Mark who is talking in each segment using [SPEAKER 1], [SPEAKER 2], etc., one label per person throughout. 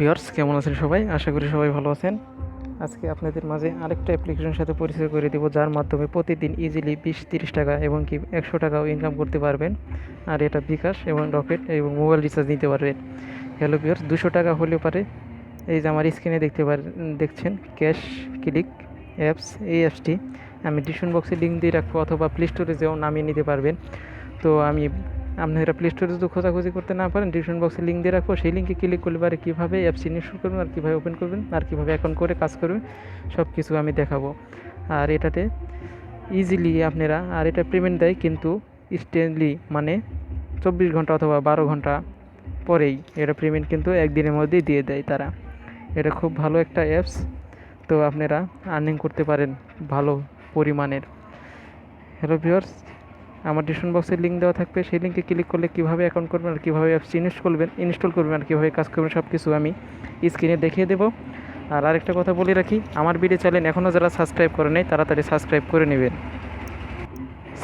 [SPEAKER 1] Viewers, কেমন আছেন সবাই? আশা করি সবাই ভালো আছেন। আজকে আপনাদের মাঝে আরেকটা অ্যাপ্লিকেশনের সাথে পরিচয় করে দেবো, যার মাধ্যমে প্রতিদিন ইজিলি বিশ, তিরিশ টাকা এবং কি একশো টাকাও ইনকাম করতে পারবেন। আর এটা বিকাশ এবং রকেট এবং মোবাইল রিচার্জ নিতে পারবেন। হ্যালো ভিউয়ার্স, দুশো টাকা হলেও পারে। এই যে আমার স্ক্রিনে দেখতে পার, দেখছেন ক্যাশ ক্লিক অ্যাপস এই অ্যাপসটি আমি ডিসক্রিপশন বক্সে লিঙ্ক দিয়ে রাখব, অথবা প্লে স্টোরে যেও নামিয়ে নিতে পারবেন। তো আমি আপনারা প্লে স্টোরে যদি খোঁজাখুঁজি করতে না পারেন ডিসক্রিপশন বক্সে লিঙ্ক দিয়ে রাখব। সেই লিঙ্কে ক্লিক করলে পারে কীভাবে অ্যাপস ইনস্টল করবেন, আর কীভাবে ওপেন করবেন, আর কীভাবে অ্যাকাউন্ট করে কাজ করবেন সব কিছু আমি দেখাবো। আর এটাতে ইজিলি আপনারা, আর এটা পেমেন্ট দেয় কিন্তু ইনস্ট্যান্টলি মানে চব্বিশ ঘণ্টা অথবা বারো ঘণ্টা পরেই এটা পেমেন্ট কিন্তু একদিনের মধ্যেই দিয়ে দেয় তারা। এটা খুব ভালো একটা অ্যাপস তো আপনারা আর্নিং করতে পারেন ভালো পরিমাণের। হ্যালো ভিউয়ার্স আমার ডিসক্রিপশন বক্সে লিঙ্ক দেওয়া থাকবে। সেই লিঙ্কে ক্লিক করলে কীভাবে অ্যাকাউন্ট করবেন আর কীভাবে অ্যাপস ইনস্টল করবেন ইনস্টল করবেন আর কীভাবে কাজ করবেন সব কিছু আমি স্ক্রিনে দেখিয়ে দেবো। আর আরেকটা কথা বলে রাখি, আমার ভিডিও চ্যানেল এখনও যারা সাবস্ক্রাইব করে নেই তাড়াতাড়ি সাবস্ক্রাইব করে নেবেন।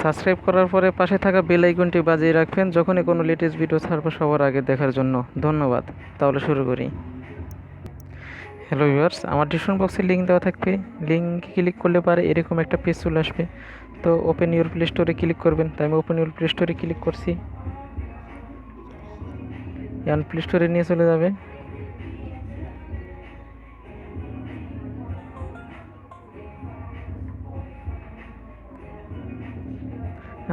[SPEAKER 1] সাবস্ক্রাইব করার পরে পাশে থাকা বেল আইকনটি বাজিয়ে রাখবেন, যখনই কোনো লেটেস্ট ভিডিও ছাড়বো সবার আগে দেখার জন্য। ধন্যবাদ। তাহলে শুরু করি। হ্যালো ভিউয়ার্স আমার ডিসক্রিপশন বক্সে লিঙ্ক দেওয়া থাকবে। লিঙ্ক ক্লিক করলে পারে এরকম একটা পেজ চলে আসবে। তো ওপেন ইউর প্লে স্টোরে ক্লিক করবেন। তাই আমি ওপেন ইউর প্লে স্টোরে ক্লিক করছি। এখন প্লে স্টোরে নিয়ে চলে যাবে।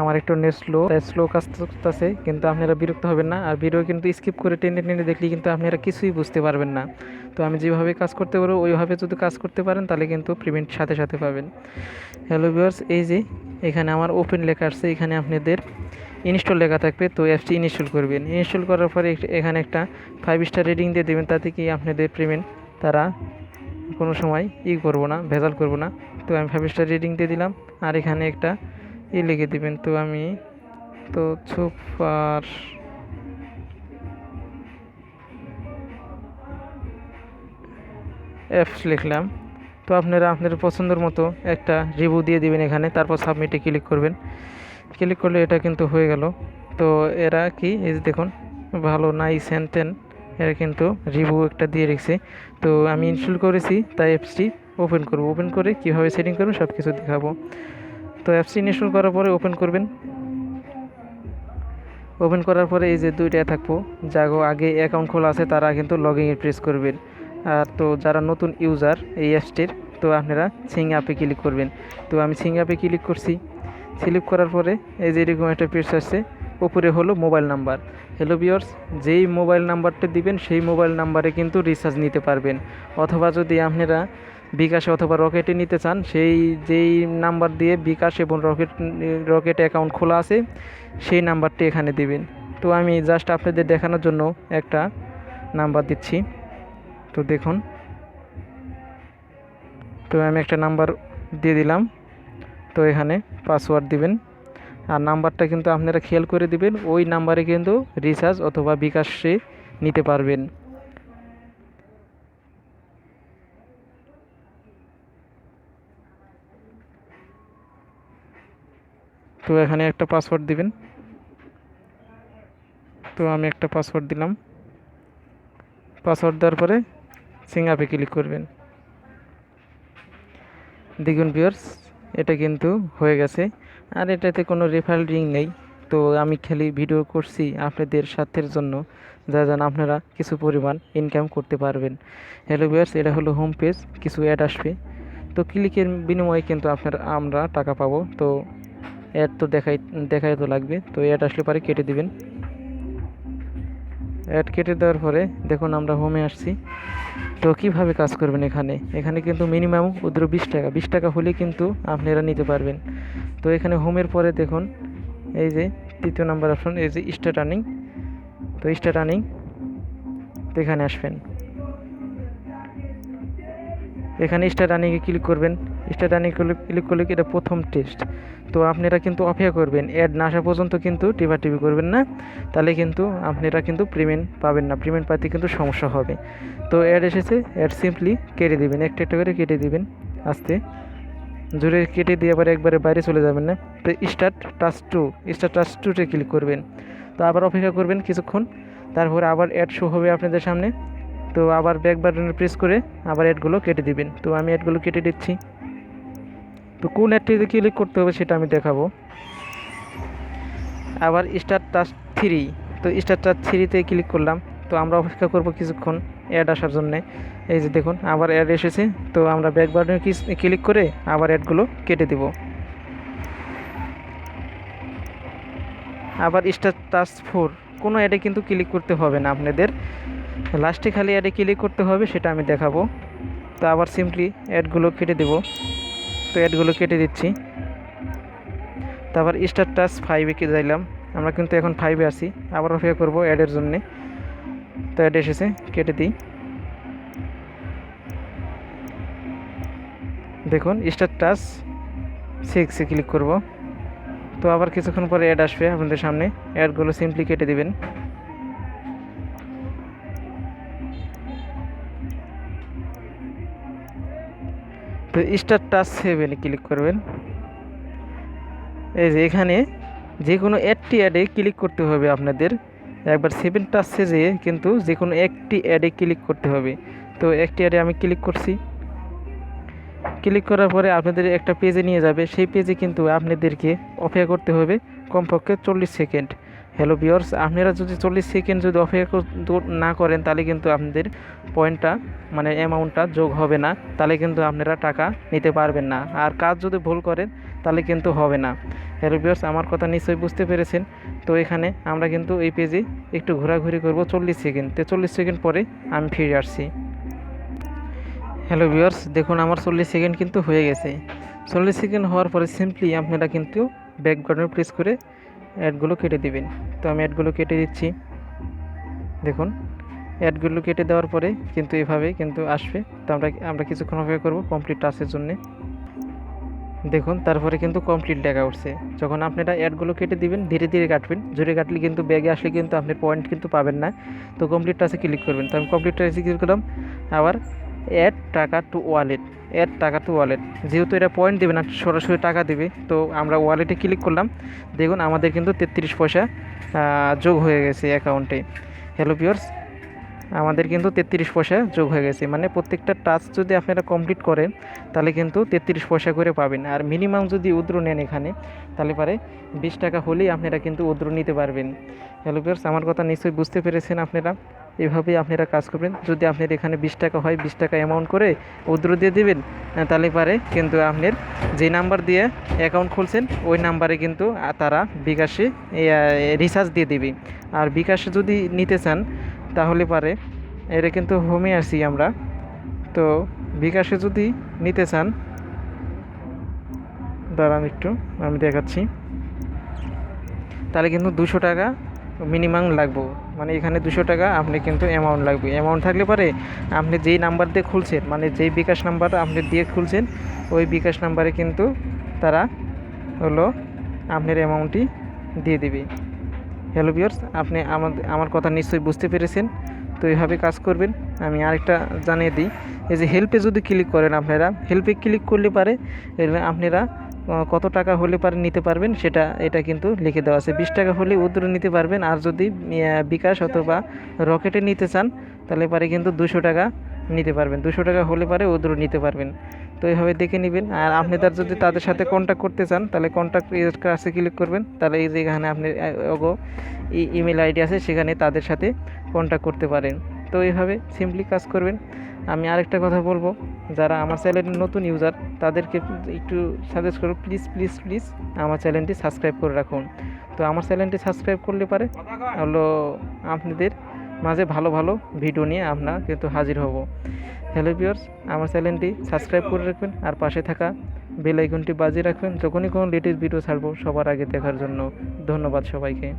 [SPEAKER 1] আমার একটু নেট স্লো স্লো কাজ করতেছে কিন্তু আপনারা বিরক্ত হবেন না। আর ভিডিও কিন্তু স্কিপ করে টেনে টেনে দেখলে কিন্তু আপনারা কিছুই বুঝতে পারবেন না। তো আমি যেভাবে কাজ করতে পারব, ওইভাবে যদি কাজ করতে পারেন, তাহলে কিন্তু পেমেন্ট সাথে সাথে পাবেন। হ্যালো ভিউয়ার্স এই যে, এখানে আমার ওপেন লেখা আসছে, এখানে আপনাদের ইনস্টল লেখা থাকবে, তো অ্যাপসটি ইনস্টল করবেন। ইনস্টল করার পরে এখানে একটা ফাইভ স্টার রেটিং দিয়ে দেবেন, তাতে কি আপনাদের পেমেন্ট তারা কোনো সময় ই করব না, ভেজাল করব না। তো আমি ফাইভ স্টার রেটিং দিয়ে দিলাম, আর এখানে একটা ই লিখে দিবেন তো আমি। তো সুপার অ্যাপস লিখলাম। তো আপনারা আপনাদের পছন্দের মতো একটা রিভিউ দিয়ে দিবেন এখানে, তারপর সাবমিটে ক্লিক করবেন। ক্লিক করলে এটা কিন্তু হয়ে গেল। তো এরা কি? এই যে দেখুন, ভালো নাইস হ্যান ত্যান এরা কিন্তু রিভিউ একটা দিয়ে রেখেছে। তো আমি ইনস্টল করেছি, তাই অ্যাপসটি ওপেন করব। ওপেন করে কীভাবে সেটিং করবেন সব কিছু দেখাবো। তো অ্যাপসটি ইনস্টল করার পরে ওপেন করবেন। ওপেন করার পরে এই যে দুইটা থাকব। যাগো, আগে অ্যাকাউন্ট খোলা আছে, তারা কিন্তু লগ ইন প্রেস করবেন। আর তো যারা নতুন ইউজার এই অ্যাপসটির তো আপনারা সিং অ্যাপে ক্লিক করবেন। তো আমি সিং অ্যাপে ক্লিক করছি। সিলেক্ট করার পরে এই যে এরকম একটা পেজ আসছে, উপরে হলো মোবাইল নাম্বার হ্যালো বিয়ার্স যেই মোবাইল নাম্বারটা দিবেন, সেই মোবাইল নাম্বারে কিন্তু রিচার্জ নিতে পারবেন। অথবা যদি আপনারা বিকাশে অথবা রকেটে নিতে চান, সেই যেই নাম্বার দিয়ে বিকাশ এবং রকেট রকেট অ্যাকাউন্ট খোলা আছে, সেই নাম্বারটি এখানে দিবেন। তো আমি জাস্ট আপনাদের দেখানোর জন্য একটা নাম্বার দিচ্ছি। তো দেখুন। তো আমি একটা নাম্বার দিয়ে দিলাম। তো এখানে পাসওয়ার্ড দিবেন। আর নাম্বারটা কিন্তু আপনারা খেয়াল করে দিবেন, ওই নাম্বারে কিন্তু রিচার্জ অথবা বিকাশে নিতে পারবেন। তো এখানে একটা পাসওয়ার্ড দিবেন। তো আমি একটা পাসওয়ার্ড দিলাম। পাসওয়ার্ড দেওয়ার পরে সিং অ্যাপে ক্লিক করবেন। দেখুন ভিউয়ার্স এটা কিন্তু হয়ে গেছে। আর এটাতে কোনো রেফারেল রিং নেই। তো আমি খালি ভিডিও করছি আপনাদের স্বার্থের জন্য যা যেন আপনারা কিছু পরিমাণ ইনকাম করতে পারবেন। হ্যালো ভিউয়ার্স এটা হলো হোম পেজ কিছু অ্যাড আসবে। তো ক্লিকের বিনিময়ে কিন্তু আপনারা, আমরা টাকা পাবো। তো অ্যাড তো দেখাই দেখাই তো লাগবে। তো অ্যাড আসলে পরে কেটে দিবেন। অ্যাড কেটে দেওয়ার পরে দেখুন আমরা হোমে আসছি। তো কীভাবে কাজ করবেন এখানে? এখানে কিন্তু মিনিমাম উদ্র বিশ টাকা। বিশ টাকা হলে কিন্তু আপনারা নিতে পারবেন। তো এখানে হোমের পরে দেখুন, এই যে তৃতীয় নাম্বার অপশন এই যে স্টার্ট আর্নিং তো স্টার আর্নিং এখানে আসবেন। এখানে স্টার রানিংয়ে ক্লিক করবেন। স্টার্ট রানিং ক্লিক করলে এটা প্রথম টেস্ট তো আপনারা কিন্তু অপেক্ষা করবেন। অ্যাড না আসা পর্যন্ত কিন্তু টিভা টিভি করবেন না। তাহলে কিন্তু আপনারা কিন্তু পেমেন্ট পাবেন না। পেমেন্ট পাতে কিন্তু সমস্যা হবে। তো অ্যাড এসেছে। অ্যাড সিম্পলি কেটে দিবেন। একটা একটা করে কেটে দিবেন। আস্তে। জোরে কেটে দিয়ে আবার একবারে বাইরে চলে যাবেন না। তো start touch two start touch টুতে ক্লিক করবেন। তো আবার অপেক্ষা করবেন কিছুক্ষণ। তারপর আবার অ্যাড শো হবে আপনাদের সামনে। তো আবার ব্যাক বাটনে প্রেস করে আবার অ্যাডগুলো কেটে দিবেন। তো আমি অ্যাডগুলো কেটে দিচ্ছি। তো কোন অ্যাডটিতে ক্লিক করতে হবে সেটা আমি দেখাবো। আবার স্টার টাচ থ্রি তো স্টার টাচ থ্রিতে ক্লিক করলাম, তো আমরা অপেক্ষা করব কিছুক্ষণ অ্যাড আসার জন্যে। এই যে দেখুন, আবার অ্যাড এসেছে, তো আমরা ব্যাক বাটনে ক্লিক করে আবার অ্যাডগুলো কেটে দেব। আবার স্টার টাচ ফোর কোনো অ্যাডে কিন্তু ক্লিক করতে হবে না আপনাদের। লাস্টে খালি অ্যাডে ক্লিক করতে হবে, সেটা আমি দেখাবো। তো আবার সিম্পলি অ্যাডগুলো কেটে দেব। অ্যাডগুলো কেটে দিচ্ছি। তারপর স্টার টাচ ফাইভে কে যাইলাম আমরা কিন্তু এখন ফাইভে আছি। আবার অপেক্ষা করব অ্যাডের জন্যে। তো অ্যাড এসেছে, কেটে দিই। দেখুন, স্টার টাচ সিক্সে ক্লিক করব। তো আবার কিছুক্ষণ পরে অ্যাড আসবে আপনাদের সামনে। অ্যাডগুলো সিম্পলি কেটে দিবেন। তো স্টার টাচ সেভেনে ক্লিক করবেন। এই যে এখানে যে কোনো একটি অ্যাডে ক্লিক করতে হবে আপনাদের। একবার সেভেন টাচে যেয়ে কিন্তু যে কোনো একটি অ্যাডে ক্লিক করতে হবে। তো একটি অ্যাডে আমি ক্লিক করছি। ক্লিক করার পরে আপনাদের একটা পেজে নিয়ে যাবে। সেই পেজে কিন্তু আপনাদেরকে অপেক্ষা করতে হবে কমপক্ষে চল্লিশ সেকেন্ড। হ্যালো বিয়ার্স আপনারা যদি চল্লিশ সেকেন্ড যদি অপেক্ষা না করেন, তাহলে কিন্তু আপনাদের পয়েন্টটা মানে অ্যামাউন্টটা যোগ হবে না। তাহলে কিন্তু আপনারা টাকা নিতে পারবেন না। আর কাজ যদি ভুল করেন, তাহলে কিন্তু হবে না। হ্যালো বিয়ার্স আমার কথা নিশ্চয়ই বুঝতে পেরেছেন। তো এখানে আমরা কিন্তু এই পেজে একটু ঘোরাঘুরি করব চল্লিশ সেকেন্ড তো চল্লিশ সেকেন্ড পরে আমি ফিরে আসছি। হ্যালো ভিউয়ার্স দেখুন আমার চল্লিশ সেকেন্ড কিন্তু হয়ে গেছে। চল্লিশ সেকেন্ড হওয়ার পরে সিম্পলি আপনারা কিন্তু ব্যাক বাটনে প্রেস করে অ্যাডগুলো কেটে দিবেন। তো আমি অ্যাডগুলো কেটে দিচ্ছি। দেখুন, অ্যাডগুলো কেটে দেওয়ার পরে কিন্তু এভাবে কিন্তু আসবে। তো আমরা আমরা কিছুক্ষণ অপেক্ষা করব কমপ্লিট টাচের জন্যে। দেখুন, তারপরে কিন্তু কমপ্লিট লেখা উঠছে। যখন আপনারা অ্যাডগুলো কেটে দিবেন, ধীরে ধীরে কাটবেন। জোরে কাটলে কিন্তু ব্যাগে আসলে কিন্তু আপনি পয়েন্ট কিন্তু পাবেন না। তো কমপ্লিট টাচে ক্লিক করবেন। তো আমি কমপ্লিট টাচে ক্লিক করলাম। আবার অ্যাড টাকা টু ওয়ালেট অ্যাড টাকা টু ওয়ালেট যেহেতু এটা পয়েন্ট দেবে না, সরাসরি টাকা দেবে, তো আমরা ওয়ালেটে ক্লিক করলাম। দেখুন, আমাদের কিন্তু তেত্রিশ পয়সা যোগ হয়ে গেছে অ্যাকাউন্টে হ্যালো পিওর্স আমাদের কিন্তু তেত্রিশ পয়সা যোগ হয়ে গেছে। মানে প্রত্যেকটা টাচ যদি আপনারা কমপ্লিট করেন, তাহলে কিন্তু তেত্রিশ পয়সা করে পাবেন। আর মিনিমাম যদি উদ্র নেন এখানে, তাহলে পারে বিশ টাকা হলেই আপনারা কিন্তু উদ্র নিতে পারবেন। হ্যালো পিওর্স আমার কথা নিশ্চয়ই বুঝতে পেরেছেন আপনারা। এভাবেই আপনারা কাজ করবেন। যদি আপনার এখানে বিশ টাকা হয়, বিশ টাকা অ্যামাউন্ট করে উদ্র দিয়ে দিবেন তাহলে পারে। কিন্তু আপনার যে নাম্বার দিয়ে অ্যাকাউন্ট খুলছেন, ওই নাম্বারে কিন্তু তারা বিকাশে রিচার্জ দিয়ে দিবে। আর বিকাশে যদি নিতে চান, তাহলে পারে। এটা কিন্তু হোমে আসি আমরা। তো বিকাশে যদি নিতে চান, দাঁড়ান একটু, আমি দেখাচ্ছি। তাহলে কিন্তু দুশো টাকা মিনিমাম লাগবে। মানে এখানে দুশো টাকা, আপনি কিন্তু অ্যামাউন্ট লাগবে। অ্যামাউন্ট থাকলে পারে আপনি যেই নাম্বার দিয়ে খুলছেন মানে যেই বিকাশ নাম্বার আপনি দিয়ে খুলছেন, ওই বিকাশ নাম্বারে কিন্তু তারা হলো আপনার অ্যামাউন্টটি দিয়ে দিবে। হ্যালো ভিউয়ার্স আপনি আমার আমার কথা নিশ্চয়ই বুঝতে পেরেছেন। তো এইভাবে কাজ করবেন। আমি আরেকটা জানিয়ে দিই। এই যে হেল্পে যদি ক্লিক করেন আপনারা হেল্পে ক্লিক করলে পারে আপনারা কত টাকা হলে পারে নিতে পারবেন সেটা, এটা কিন্তু লিখে দেওয়া আছে। বিশ টাকা হলে উদ্র নিতে পারবেন, আর যদি বিকাশ অথবা রকেটে নিতে চান, তাহলে পারে কিন্তু দুশো টাকা নিতে পারবেন। দুশো টাকা হলে পারে উদ্র নিতে পারবেন। তো এইভাবে দেখে নেবেন। আর আপনি তার যদি তাদের সাথে কন্ট্যাক্ট করতে চান, তাহলে কন্ট্যাক্ট কাছে ক্লিক করবেন। তাহলে এই যে এখানে আপনি ওগো ইমেল আইডি আছে, সেখানে তাদের সাথে কন্ট্যাক্ট করতে পারেন। তো এইভাবে সিম্পলি কাজ করবেন। আমি আরেকটা কথা বলব, যারা আমার চ্যানেলের নতুন ইউজার তাদেরকে একটু সাজেস্ট করো প্লিজ প্লিজ প্লিজ আমার চ্যানেলটি সাবস্ক্রাইব করে রাখুন। তো আমার চ্যানেলটি সাবস্ক্রাইব করলে পারে, হলো আপনাদের মাঝে ভালো ভালো ভিডিও নিয়ে আপনার কিন্তু হাজির হব। হ্যালো ভিউয়ার্স আমার চ্যানেলটি সাবস্ক্রাইব করে রাখবেন, আর পাশে থাকা বেল আইকনটি বাজিয়ে রাখবেন। যখনই কোনো লেটেস্ট ভিডিও ছাড়বো, সবার আগে দেখার জন্য ধন্যবাদ সবাইকে।